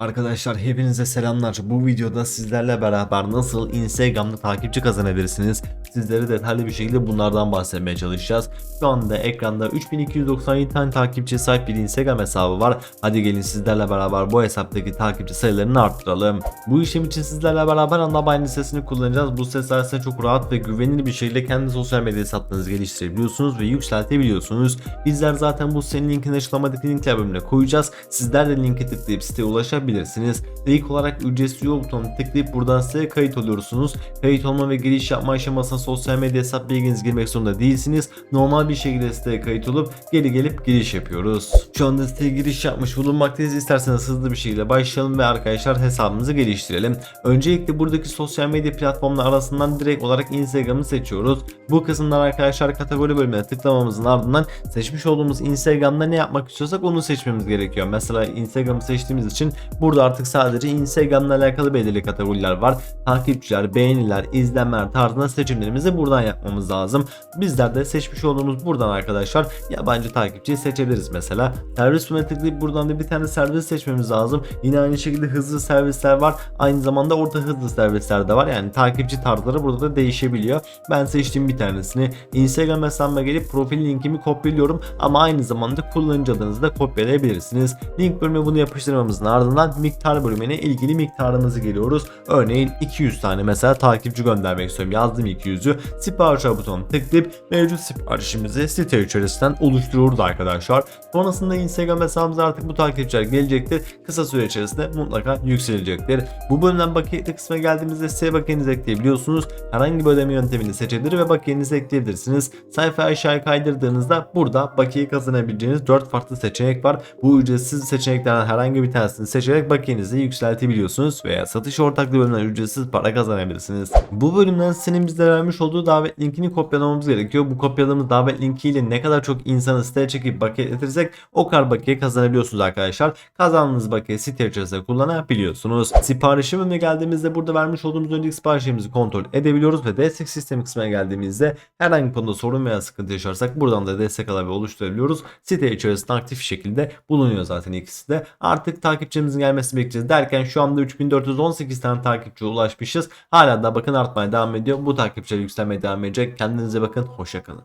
Arkadaşlar hepinize selamlar. Bu videoda sizlerle beraber nasıl Instagram'da takipçi kazanabilirsiniz? Sizlere detaylı bir şekilde bunlardan bahsetmeye çalışacağız. Şu anda ekranda 3297 tane takipçiye sahip bir Instagram hesabı var. Hadi gelin sizlerle beraber bu hesaptaki takipçi sayılarını arttıralım. Bu işlem için sizlerle beraber Anlabayın listesini kullanacağız. Bu site sayesinde çok rahat ve güvenilir bir şekilde kendi sosyal medya hesaplarınızı geliştirebiliyorsunuz ve yükseltebiliyorsunuz. Bizler zaten bu sitenin linkini açıklamadaki linkler bölümüne koyacağız. Sizler de linke tıklayıp siteye ulaşabilirsiniz. İlk olarak ücretsiz üye butonuna tıklayıp buradan siteye kayıt oluyorsunuz. Kayıt olma ve giriş yapma aşamasına sosyal medya hesap bilginizi girmek zorunda değilsiniz. Normal bir şekilde siteye kayıt olup geri gelip giriş yapıyoruz. Şu anda siteye giriş yapmış bulunmaktayız. İsterseniz hızlı bir şekilde başlayalım ve arkadaşlar hesabımızı geliştirelim. Öncelikle buradaki sosyal medya platformları arasından direkt olarak Instagram'ı seçiyoruz. Bu kısımdan arkadaşlar kategori bölümüne tıklamamızın ardından seçmiş olduğumuz Instagram'da ne yapmak istiyorsak onu seçmemiz gerekiyor. Mesela Instagram'ı seçtiğimiz için burada artık sadece Instagram'la alakalı belirli kategoriler var. Takipçiler, beğeniler, izlenmeler tarzında seçimlerimizi buradan yapmamız lazım. Bizler de seçmiş olduğumuz buradan arkadaşlar yabancı takipçiyi seçebiliriz mesela. Servis bölümüne tıklayıp buradan da bir tane servis seçmemiz lazım. Yine aynı şekilde hızlı servisler var. Aynı zamanda orta hızlı servisler de var. Yani takipçi tarzları burada da değişebiliyor. Ben seçtiğim bir tanesini Instagram hesabıma gelip profil linkimi kopyalıyorum ama aynı zamanda kullanıcı adınızı da kopyalayabilirsiniz. Link bölümüne bunu yapıştırmamızın ardından miktar bölümüne ilgili miktarımızı geliyoruz. Örneğin 200 tane mesela takipçi göndermek istiyorum. Yazdım 200'ü. Sipariş butonuna tıklayıp mevcut siparişimizi site içerisinden oluşturuyoruz arkadaşlar. Sonrasında Instagram hesabımıza artık bu takipçiler gelecektir. Kısa süre içerisinde mutlaka yükselecektir. Bu bölümden bakiyetli kısmına geldiğimizde size bakiyenizi ekleyebiliyorsunuz. Herhangi bir ödeme yöntemini seçebilir ve bakiyenizi ekleyebilirsiniz. Sayfayı aşağıya kaydırdığınızda burada bakiye kazanabileceğiniz 4 farklı seçenek var. Bu ücretsiz seçeneklerden herhangi bir tanesini seçerek bakiyenizi yükseltebiliyorsunuz veya satış ortaklığı bölümünden ücretsiz para kazanabilirsiniz. Bu bölümden senin bize vermiş olduğu davet linkini kopyalamamız gerekiyor. Bu kopyaladığımız davet linkiyle ne kadar çok insanı siteye çekip bakiyetirsek o kadar bakiye kazanabiliyorsunuz arkadaşlar. Kazandığınız bakiye site içerisinde kullanabiliyorsunuz. Siparişi bölümüne geldiğimizde burada vermiş olduğumuz önceki siparişlerimizi kontrol edebiliyoruz ve destek sistemi kısmına geldiğimizde herhangi bir konuda sorun veya sıkıntı yaşarsak buradan da destek alabilir oluşturabiliyoruz. Site içerisinde aktif şekilde bulunuyor zaten ikisi de. Artık takipçimizin gelmesini bekleyeceğiz derken şu anda 3418 tane takipçiye ulaşmışız. Hala da bakın artmaya devam ediyor. Bu takipçiler yükselmeye devam edecek. Kendinize bakın. Hoşçakalın.